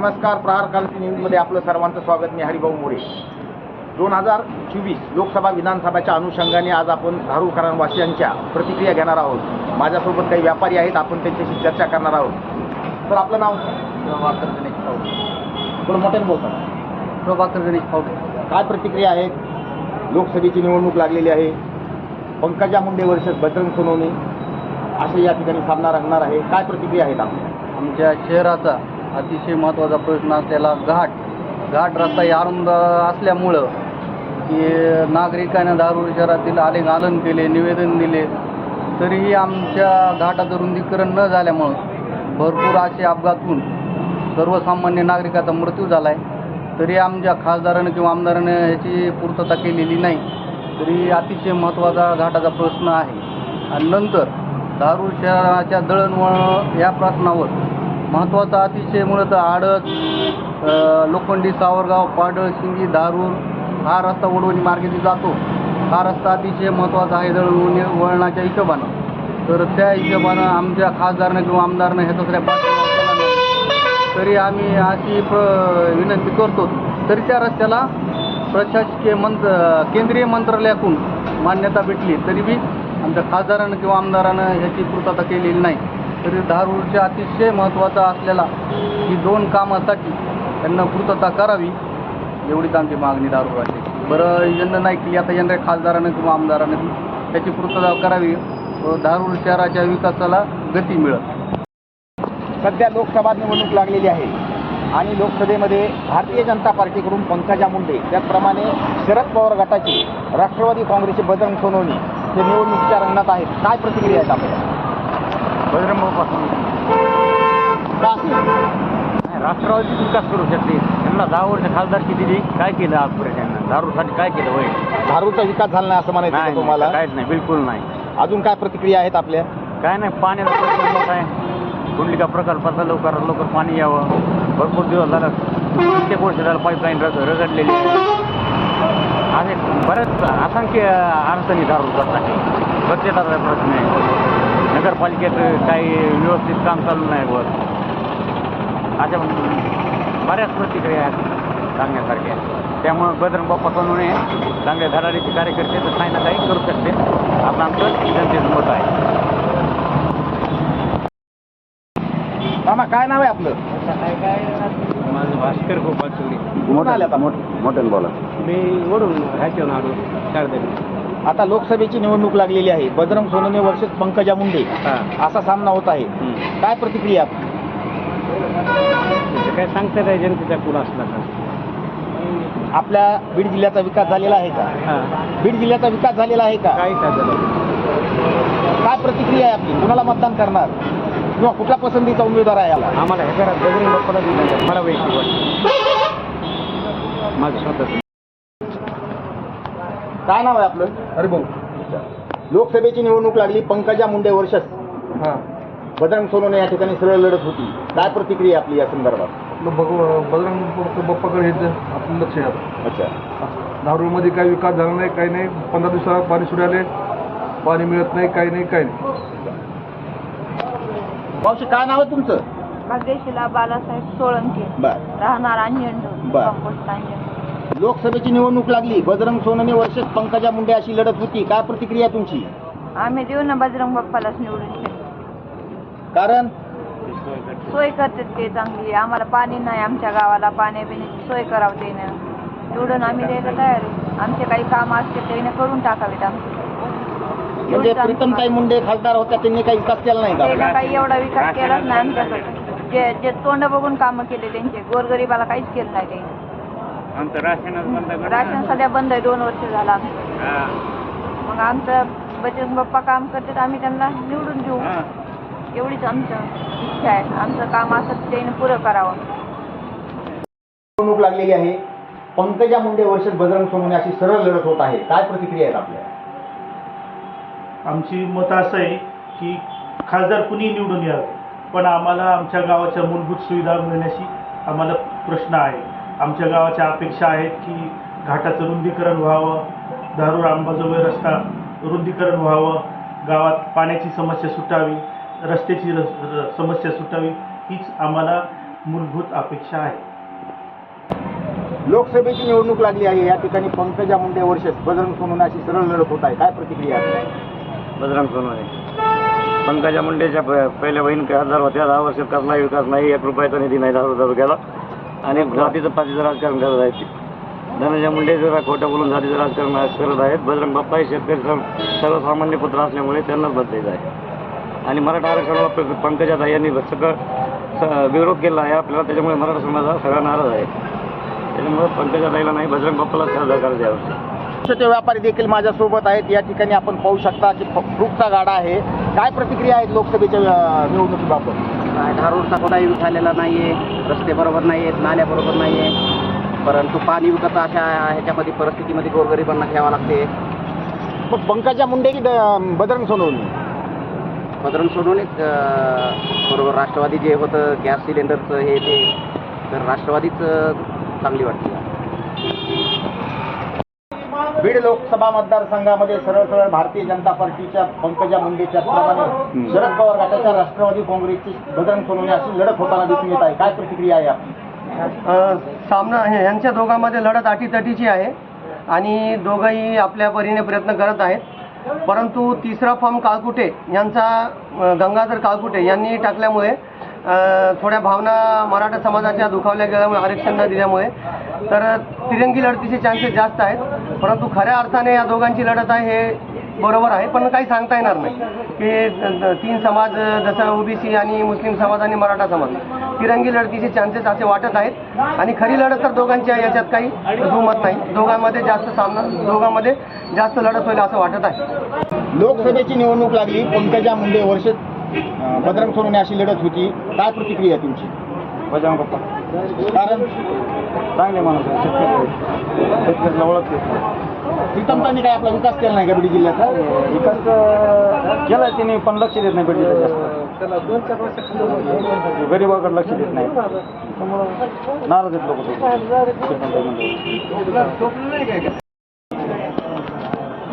नमस्कार प्रहार क्रांती न्यूजमध्ये आपलं सर्वांचं स्वागत. मी हरिभाऊ मोरे. दोन हजार चोवीस लोकसभा विधानसभाच्या अनुषंगाने आज आपण धारूरकरांवासियांच्या प्रतिक्रिया घेणार आहोत. माझ्यासोबत काही व्यापारी आहेत आपण त्यांच्याशी चर्चा करणार आहोत. तर आपलं नाव? प्रभाकर गणेश पावडे. थोडं मोठ्याने बोलता प्रभाकर गणेश पावडे. काय प्रतिक्रिया आहेत? लोकसभेची निवडणूक लागलेली आहे. पंकजा मुंडे वर्सेस बजरंग सोनवणे. असे या ठिकाणी सामना रंगणार आहे. काय प्रतिक्रिया आहेत आपल्या? आमच्या शहराचा अतिशय महत्त्वाचा प्रश्न असलेला घाट. घाट रस्ता या अरुंद असल्यामुळं की नागरिकांना दारूर शहरातील आलेन केले निवेदन दिले. तरीही आमच्या घाटाचं रुंदीकरण न झाल्यामुळं भरपूर असे अपघातून सर्वसामान्य नागरिकाचा मृत्यू झाला आहे तरी आमच्या खासदारानं किंवा आमदारानं याची पूर्तता केलेली नाही. तरी अतिशय महत्त्वाचा घाटाचा प्रश्न आहे. आणि नंतर दारू शहराच्या दळणवळण या प्रश्नावर महत्त्वाचा अतिशय मुळात आडत लोखंडी सावरगाव पाडळ शिंगी दारूर हा रस्ता वडवणी मार्गेने जातो. हा रस्ता अतिशय महत्त्वाचा आहे दळवणी वळणाच्या हिशोबानं. तर त्या हिशोबानं आमच्या खासदारनं किंवा आमदारनं ह्या दुसऱ्या पाठिंबा तरी आम्ही अशी प्र विनंती करतो तरी त्या रस्त्याला प्रशासकीय मंत्र केंद्रीय मंत्रालयाकडून मान्यता भेटली तरी बी आमच्या खासदारानं किंवा आमदारानं ह्याची पूर्तता केलेली नाही. तरी धारूरच्या अतिशय महत्त्वाचा असलेला ही दोन कामासाठी त्यांना पूर्तता करावी एवढीच आमची मागणी दारूराची बरं यंदा नाही केली आता यंदा खासदारानं किंवा आमदारानं त्याची पूर्तता करावी व धारूर शहराच्या विकासाला गती मिळत सध्या लोकसभा निवडणूक लागलेली आहे आणि लोकसभेमध्ये भारतीय जनता पार्टीकडून पंकजा मुंडे त्याचप्रमाणे शरद पवार गटाचे राष्ट्रवादी काँग्रेसचे बजरंग सोनवणे हे निवडणुकीच्या रंगणात आहेत. काय प्रतिक्रिया आहेत का राष्ट्रवादी विकास करू शकते त्यांना दहा वर्ष खासदारकी दिली. काय केलं आजपर्यंत त्यांना? दारूसाठी काय केलं वय धारूरचा विकास झाला नाही असं म्हणायचं नाही तुम्हाला? काहीच नाही बिलकुल नाही. अजून काय प्रतिक्रिया आहेत आपल्या? काय नाही पाण्याचा प्रश्न मोठा आहे कुंडलिका प्रकल्पाचा लवकरात लवकर पाणी यावं. भरपूर दिवस झालं. कित्येक वर्ष झालं पाईपलाईन रग रगडलेली. आहे असे बरेच असंख्य अडचणी दारूसाठी स्वच्छताचा प्रश्न आहे. नगरपालिकेचं काही व्यवस्थित काम चालू नाही वर अशा बऱ्याच प्रतिक्रिया आहेत सांगण्यासारख्या. त्यामुळं बजरंग बाप्पा सोनवणे चांगले धडाडीचे कार्यकर्ते तर काही ना काही करू शकते. असं आमचं जनतेचं मत आहे. मामा काय नाव आहे आपलं? माझं भास्कर गोपाळ चोरी. आपण? मोठ्यानं बोला. मी वडून ह्याच्यावर आलो शारदे आता लोकसभेची निवडणूक लागलेली आहे. बजरंग सोनवणे वर्सेस पंकजा मुंडे. असा सामना होत आहे. काय प्रतिक्रिया? आपली? काय सांगता काय जनतेचा पुढं असला का आपल्या बीड जिल्ह्याचा विकास झालेला आहे का? बीड जिल्ह्याचा विकास झालेला आहे का? काय काय प्रतिक्रिया आहे आपली? कुणाला मतदान करणार? किंवा कुठला पसंतीचा उमेदवार आहे याला? आम्हाला हे घरात मला वैयक्तिक माझं स्वतःच. काय नाव आहे आपलं? अरे भाऊ लोकसभेची निवडणूक लागली पंकजा मुंडे वर्षस. हां. बजरंग सोनवणे या ठिकाणी सरळ लढत होती. काय प्रतिक्रिया आपली या संदर्भात? बजरंग बाप्पाकडे हे आपलं लक्ष आहे आता. अच्छा. धारूरमध्ये काही विकास झाला नाही काही नाही. पंधरा दिवसाला पाणी सुटायले पाणी मिळत नाही काही नाही काही नाही. मावशी काय नाव आहे तुमचं? भाग्यशिला बालासाहेब सोळंके. बर. राहणार अंजंड बर. कंपोस्ट अंजंड लोकसभेची निवडणूक लागली. बजरंग सोनवणे वर्षस पंकजा मुंडे अशी लढत होती. काय प्रतिक्रिया तुमची? आम्ही देऊ ना बजरंग बाप्पालाच निवडून. कारण? सोय करतात ते चांगली. आम्हाला पाणी नाही आमच्या गावाला. पाण्या पिण्याची सोय करावं ते निवडून आम्ही द्यायला तयार आहे. आमचे काही काम असतील ते करून टाकावेत आमचे म्हणजे एवढीच आमची प्रीतमताई मागणी. मुंडे खासदार होत्या त्यांनी काही विकास केला नाही त्यानं काही एवढा विकास केलाच नाही आमच्याकडे. जे जे तोंड बघून कामं केले त्यांचे. गोरगरीबाला काहीच केलं नाही त्यांनी. आमचं राशनच बंद राशन सध्या बंद आहे दोन वर्ष झालं आमचं. मग आमचं बजरंग बाप्पा काम करतात आम्ही त्यांना निवडून देऊ. एवढीच आमचं इच्छा आहे. आमचं काम असं त्याने पुरं करावं. निवडणूक लागलेली आहे. पंकजा मुंडे वर्षस बजरंग सोनवणे अशी सरळ लढत होत आहे. काय प्रतिक्रिया आहेत आपल्या? आमची मतं असं आहे की खासदार कुणी निवडून यावं पण आम्हाला आमच्या गावाच्या मूलभूत सुविधा मिळण्याची आम्हाला प्रश्न आहे. आमच्या गावाच्या अपेक्षा आहेत की घाटाचं रुंदीकरण व्हावं धारूर अंबाजोगाई रस्ता रुंदीकरण व्हावं गावात पाण्याची समस्या सुटावी रस्त्याची र- समस्या सुटावी हीच आम्हाला मूलभूत अपेक्षा आहे. लोकसभेची निवडणूक लागली आहे या ठिकाणी पंकजा मुंडे वर्षेस बजरंग सोनवणे अशी सरळ लढत होत आहे. काय प्रतिक्रिया आहे? बजरंग सोनवणे. पंकजा मुंडेच्या पहिल्या बहीण खासदार होत्या दहा वर्षात कसलाही विकास नाही एक रुपयाचा निधी नाही दारू तालुक्याला आणि जातीचं पातीचं राजकारण करत आहेत. धनंजय मुंडे जरा खोटं बोलून जातीचं राजकारण करत आहेत. बजरंग बाप्पा हे शेतकरी सर्वसामान्य पुत्र असल्यामुळे त्यांनाच बदलायचं आहे. आणि मराठा आरक्षणाला प- पंकजाताई यांनी सगळं स- विरोध केला आहे आपल्याला. त्याच्यामुळे मराठा समाज हा सगळा नाराज आहे. त्याच्यामुळे पंकजाताईला नाही बजरंग बाप्पाला सहकार द्यावं. छोटे व्यापारी देखील माझ्यासोबत आहेत. या ठिकाणी आपण पाहू शकता की फ्रूटचा गाडा आहे. काय प्रतिक्रिया आहेत लोकसभेच्या निवडणुकीबाबत? निवडणुकीबाबत धारूरचा कोणाही झालेला नाही आहे रस्ते बरोबर नाही आहेत नाल्या बरोबर नाही आहे परंतु पाणी विकत अशा ह्याच्यामध्ये परिस्थितीमध्ये गोरगरिबांना घ्यावं लागते. पण पंकजा मुंडे की बजरंग सोनवणे? बदरंग सोडूनच बरोबर राष्ट्रवादी जे होतं गॅस सिलेंडरचं हे ते तर राष्ट्रवादीच चांगली वाटते. बीड लोकसभा मतदारसंघामध्ये सरळ सरळ भारतीय जनता पार्टीच्या पंकजा मुंडेच्या प्रमाणे शरद पवार गटाच्या राष्ट्रवादी काँग्रेसची बजरंग सोनवणे अशी लढत होताना दिसून येत आहे. काय प्रतिक्रिया आहे आपली? सामना हे यांच्या दोघांमध्ये लढत अटीतटीची आहे आणि दोघंही आपल्या परीने प्रयत्न करत आहेत. परंतु तिसरा फॉर्म काळकुटे यांचा गंगाधर काळकुटे यांनी टाकल्यामुळे थोड्या भावना मराठा समाजाच्या दुखावल्या गेल्यामुळे आरक्षण न दिल्यामुळे. तर तिरंगी लढतीचे चान्सेस जास्त आहेत. परंतु खऱ्या अर्थाने या दोघांची लढत आहे हे बरोबर आहे. पण काही सांगता येणार नाही. की तीन समाज जसं ओबीसी आणि मुस्लिम समाज आणि मराठा समाज. तिरंगी लढतीचे चान्सेस असे वाटत आहेत. आणि खरी लढत तर दोघांची आहे याच्यात काही दुमत नाही. दोघांमध्ये जास्त सामना दोघांमध्ये जास्त लढत होईल असं वाटत आहे. लोकसभेची निवडणूक लागली. पंकजा मुंडे वर्ष बजरंग सोनवणे अशी लढत होती. काय प्रतिक्रिया आहे तुमची? बजरंग बाप्पा. कारण? चांगले माणूस आहे शेतकरी शेतकऱ्याला ओळखते. प्रीतमतांनी काय आपला विकास केला नाही का बीड जिल्ह्याचा? विकास केला त्यांनी पण लक्ष देत नाही भेटले जास्त. गरीबाकडे लक्ष देत नाही. त्यामुळं नाराज आहेत लोक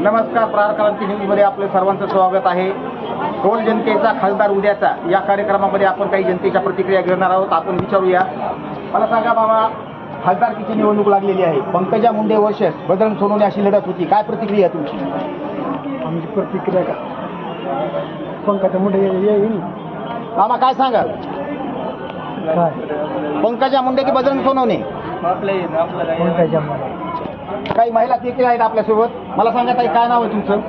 नमस्कार प्रार क्रांती न्यूजमध्ये आपलं सर्वांचं स्वागत आहे. टोल जनतेचा खासदार उद्याचा. या कार्यक्रमामध्ये आपण काही जनतेच्या प्रतिक्रिया घेणार आहोत. आपण विचारूया. मला सांगा बाबा खासदारकीची निवडणूक लागलेली आहे? पंकजा मुंडे वर्षस बजरंग सोनवणे अशी लढत होती. काय प्रतिक्रिया आहे तुमची? आमची प्रतिक्रिया का पंकजा मुंडे येईल. मामा काय सांगाल? काय? पंकजा मुंडे की बजरंग सोनवणे काही महिला देखील आहेत आपल्यासोबत. मला सांगा ताई काय नाव आहे तुमचं?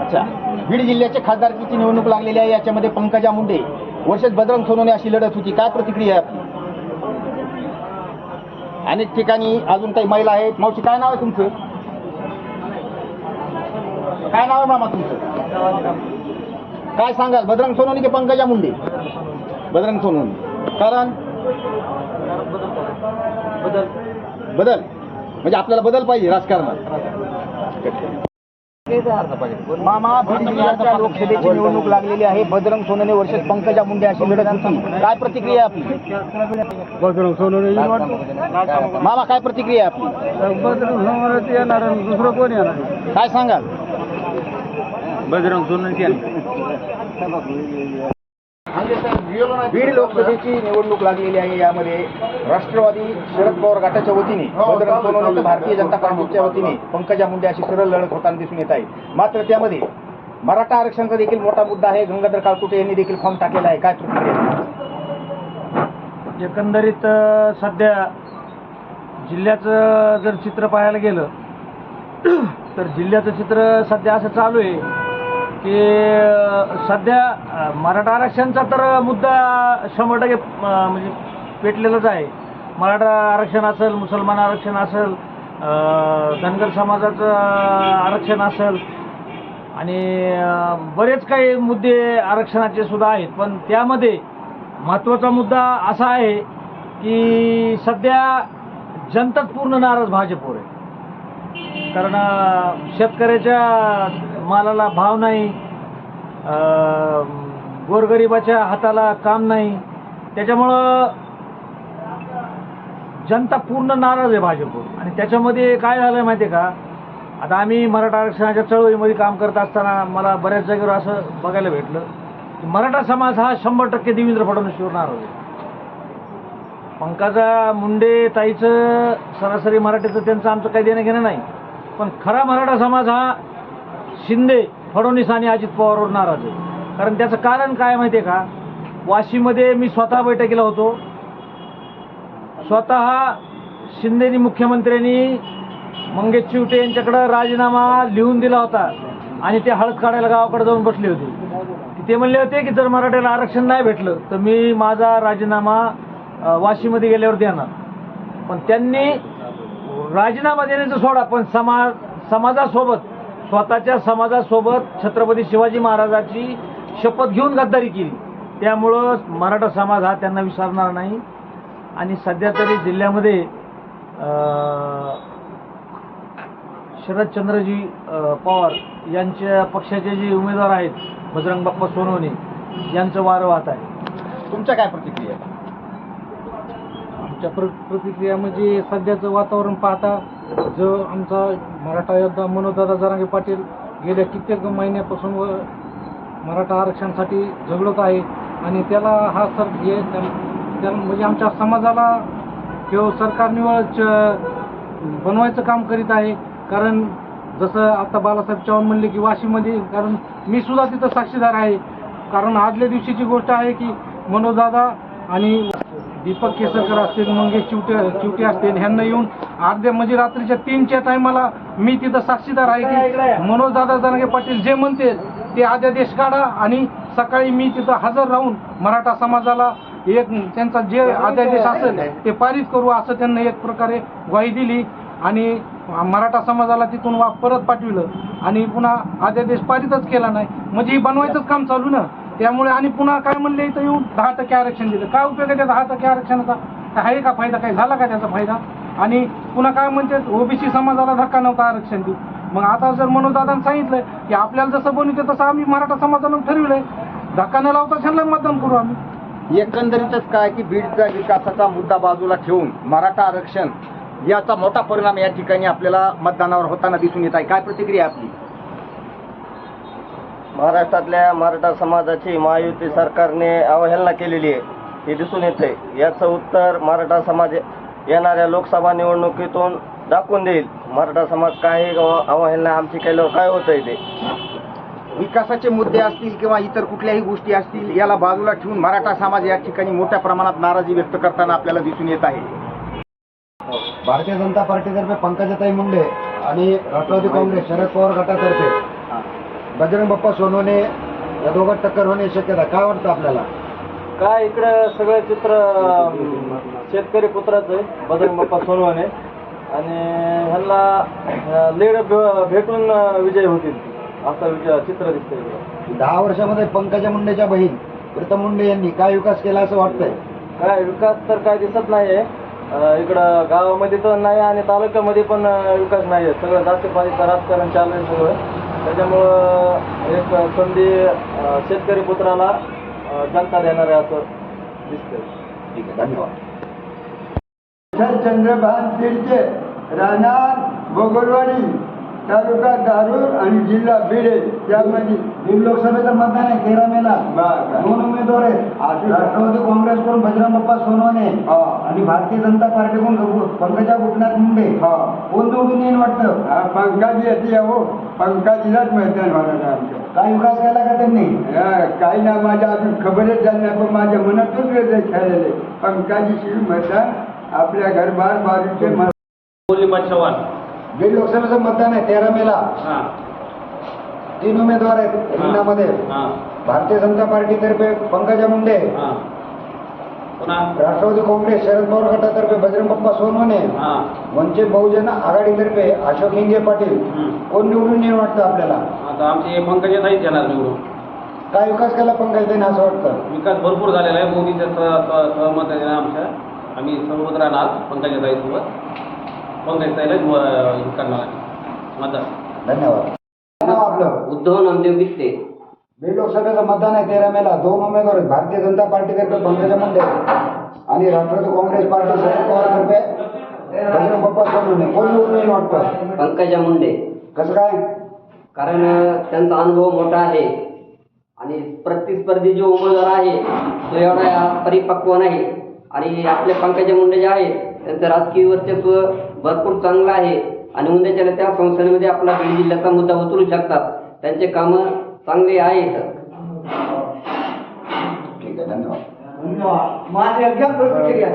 अच्छा. बीड जिल्ह्याच्या खासदारकीची निवडणूक लागलेली आहे याच्यामध्ये पंकजा मुंडे वर्षात बजरंग सोनवणे अशी लढत होती. काय प्रतिक्रिया आहे आपली? अनेक ठिकाणी अजून काही महिला आहेत. मावशी काय नाव आहे तुमचं? काय नाव आहे मामा तुमचं? काय सांगाल? बजरंग सोनवणे की पंकजा मुंडे? बजरंग सोनवणे. कारण? बदल. म्हणजे आपल्याला बदल पाहिजे राजकारणात. मामा बीड जिल्ह्याच्या लोकसभेची निवडणूक लागलेली आहे. बजरंग सोनवणे वर्षात पंकजा मुंडे अशी लढत होती. काय प्रतिक्रिया आपली? बजरंग सोनवणे मामा काय प्रतिक्रिया आपली? बजरंग सोनवणे येणार दुसरं कोण येणार? काय सांगाल? बजरंग सोनवणे बीड लोकसभेची निवडणूक लागलेली आहे यामध्ये राष्ट्रवादी शरद पवार गटाच्या वतीने सोनवणे तर भारतीय जनता पार्टीच्या वतीने पंकजा मुंडे अशी सरळ लढत होताना दिसून येत आहे. मात्र त्यामध्ये मराठा आरक्षणाचा देखील मोठा मुद्दा आहे. गंगाधर काळकुटे यांनी देखील फॉर्म टाकलेला आहे. काय प्रतिक्रिया आहे? एकंदरीत सध्या जिल्ह्याचं जर चित्र पाहायला गेलं तर जिल्ह्याचं चित्र सध्या असं चालू आहे. की सध्या मराठा आरक्षणचा तर मुद्दा शंभर टक्के म्हणजे पेटलेलाच आहे. मराठा आरक्षण असेल मुसलमान आरक्षण असेल धनगर समाजाचं आरक्षण असेल आणि बरेच काही मुद्दे आरक्षणाचे सुद्धा आहेत. पण त्यामध्ये महत्त्वाचा मुद्दा असा आहे की सध्या जनताच पूर्ण नाराज भाजपवर आहे. कारण शेतकऱ्याच्या मालाला भाव नाही गोरगरिबाच्या हाताला काम नाही. त्याच्यामुळं जनता पूर्ण नाराज आहे भाजपवर. आणि त्याच्यामध्ये काय झालं माहिती आहे का? आता आम्ही मराठा आरक्षणाच्या चळवळीमध्ये काम करत असताना मला बऱ्याच जागेवर असं बघायला भेटलं की मराठा समाज हा शंभर टक्के देवेंद्र फडणवीसवर नाराज आहे. पंकजा मुंडे ताईचं सरासरी मराठीचं त्यांचं आमचं काही देणं घेणं नाही. पण खरा मराठा समाज हा शिंदे फडणवीस आणि अजित पवारवर नाराज आहे. कारण त्याचं कारण काय माहिती आहे का? वाशीमध्ये मी स्वतः बैठकीला होतो. स्वतः शिंदेनी मुख्यमंत्र्यांनी मंगेश चिवटे यांच्याकडं राजीनामा लिहून दिला होता. आणि ते हळद काढायला गावाकडे जाऊन बसले होते. ते म्हणले होते की जर मराठ्याला आरक्षण नाही भेटलं तर मी माझा राजीनामा वाशीमध्ये गेल्यावर देणार. पण त्यांनी राजीनामा देण्याचं सोडा पण समाज समाजासोबत स्वतःच्या समाजासोबत छत्रपती शिवाजी महाराजाची शपथ घेऊन गद्दारी केली. त्यामुळं मराठा समाज हा त्यांना विसरणार नाही. आणि सध्या तरी जिल्ह्यामध्ये शरदचंद्रजी पवार यांच्या पक्षाचे जे उमेदवार आहेत बजरंग बाप्पा सोनवणे यांचं वारं वाहत आहे. तुमच्या काय प्रतिक्रिया? आमच्या प्र प्रतिक्रिया म्हणजे सध्याचं वातावरण पाहता जो आमचा मराठा योद्धा मनोजदादा जरांगे पाटील गेल्या कित्येक महिन्यापासून व मराठा आरक्षणासाठी झगडत आहे आणि त्याला हा सर हे त्याला म्हणजे आमच्या समाजाला किंवा सरकार निवळ च- बनवायचं काम करीत आहे. कारण जसं आता बालासाहेब चव्हाण म्हणले की वाशीमध्ये कारण मी सुद्धा तिथं साक्षीदार आहे. कारण आदल्या दिवशीची गोष्ट आहे की मनोजदादा आणि दीपक केसरकर असतील मंगेश चिवटे चिवटे असतील ह्यांना येऊन अर्ध्या म्हणजे रात्रीच्या तीनच्या टायमाला मी तिथं साक्षीदार आहे की मनोजदादा जरांगे पाटील जे म्हणते ते अध्यादेश काढा आणि सकाळी मी तिथं हजर राहून मराठा समाजाला एक त्यांचा जे अध्यादेश असेल ते पारित करू असं त्यांना एक प्रकारे ग्वाही दिली आणि मराठा समाजाला तिथून वा परत पाठविलं. आणि पुन्हा अध्यादेश पारितच केला नाही. म्हणजे ही बनवायचंच काम चालू ना? त्यामुळे आणि पुन्हा काय म्हणले इथं येऊन दहा टक्के आरक्षण दिलं. काय उपयोग आहे त्या दहा टक्के आरक्षणाचा? काय आहे का फायदा? काय झाला का त्याचा फायदा? आणि पुन्हा काय म्हणते ओबीसी समाजाला धक्का नव्हता आरक्षण देऊ मग आता जर मनोजदादांनी सांगितलं की आपल्याला जसं बनवते तसं आम्ही मराठा समाजानं ठरविलंय. धक्का न लावता त्यांना मतदान करू आम्ही. एकंदरीतच काय की बीडचा विकासाचा मुद्दा बाजूला ठेवून मराठा आरक्षण याचा मोठा परिणाम या ठिकाणी आपल्याला मतदानावर होताना दिसून येत आहे. काय प्रतिक्रिया आपली? महाराष्ट्रातल्या मराठा समाजाची महायुती सरकारने अवहेलना केलेली आहे. हे दिसून येते याचं उत्तर मराठा समाज येणाऱ्या लोकसभा निवडणुकीतून दाखवून देईल. मराठा समाज काही अवहेलना आमची केल्यावर काय होतंय ते? विकासाचे मुद्दे असतील किंवा इतर कुठल्याही गोष्टी असतील याला बाजूला ठेवून मराठा समाज या ठिकाणी मोठ्या प्रमाणात नाराजी व्यक्त करताना आपल्याला दिसून येत आहे. भारतीय जनता पार्टीतर्फे पंकजाताई मुंडे आणि राष्ट्रवादी काँग्रेस शरद पवार गटातर्फे बजरंग बाप्पा सोनवणे या दोघात टक्कर होण्याची शक्यता काय वाटतं आपल्याला? काय इकडं सगळं चित्र अं, शेतकरी पुत्राचं आहे बजरंग बाप्पा सोनवणे. आणि ह्यांना लीड भेटून अं, विजय होतील. असं विजय चित्र दिसतंय इकडं. दहा वर्षामध्ये पंकजा मुंडेच्या बहीण प्रीतम मुंडे यांनी काय विकास केला असं वाटतंय? काय विकास तर काय दिसत नाहीये. अं, इकडं गावामध्ये तर नाही आणि तालुक्यामध्ये पण अं, विकास नाही आहे सगळं जातीपातीचं राजकारण चालू आहे सगळं. त्याच्यामुळं एक संधी शेतकरी पुत्राला जनता देणार आहे असं दिसतंय ठीक आहे धन्यवाद चंद्रभान तिडके राहणार भोगरवाडी तालुका दारूर आणि जिल्हा बीड आहे. बीड लोकसभेचं मतदान आहे तेरा मेला बरं. दोन उमेदवार आहेत. राष्ट्रवादी काँग्रेसकडून बजरंग बाप्पा सोनवणे हा. आणि भारतीय जनता पार्टीकडून पंकजा गोपीनाथ मुंडे. हा. कोण निवडून येईल वाटतं? हा, पंकज येते हो पंकजीलाच मैदान होणार काय विकास केला का त्यांनी? काही ना माझ्या अजून खबरच झाली नाही पण माझ्या मनातून वेगळे खेळलेले पंकजीशी मतदान आपल्या घरबार बाजूचे म- बीड लोकसभेचं मतदान आहे तेरा मेला तीन उमेदवार आहेत रिंगणामध्ये भारतीय जनता पार्टीतर्फे पंकजा मुंडे. राष्ट्रवादी काँग्रेस शरद पवार गटातर्फे बजरंग बाप्पा सोनवणे. वंचित बहुजन आघाडीतर्फे अशोक हिंगे पाटील. कोण निवडून येईल वाटतं आपल्याला? आता आमचे पंकजाताईच येणार निवडून. काय विकास केला पंकजाताईने असं वाटतं? विकास भरपूर झालेला आहे. मोदीच्या सहमत आहे आमच्या. आम्ही सोबत राहणार पंकजाताईसोबत पंकजाताईलाच व- हे करणार धन्यवाद. नाव आपलं. उद्धव नामदेव गित्ते बीड लोकसभेचं मतदान आहे तेरा मेला. दोन उमेदवार आहेत. भारतीय जनता पार्टीतर्फे पंकजा मुंडे. आणि राष्ट्रवादी काँग्रेस पार्टी शरद पवारतर्फे बजरंग बाप्पा सोनवणे. कोण निवडून येईल वाटतं? पंकजा मुंडे. कसं काय? कारण त्यांचा अनुभव मोठा आहे. आणि प्रतिस्पर्धी जो उमेदवार आहे तो एवढा परिपक्व नाही. आणि आपले पंकजा मुंडे जे आहे त्यांचं राजकीय वर्चस्व भरपूर चांगलं आहे. आणि उद्याच्या त्या संसदेमध्ये आपला बीड जिल्ह्याचा मुद्दा उचलू शकतात त्यांचे कामं चांगले आहेत. ठीक आहे धन्यवाद. धन्यवाद. माझी प्रतिक्रिया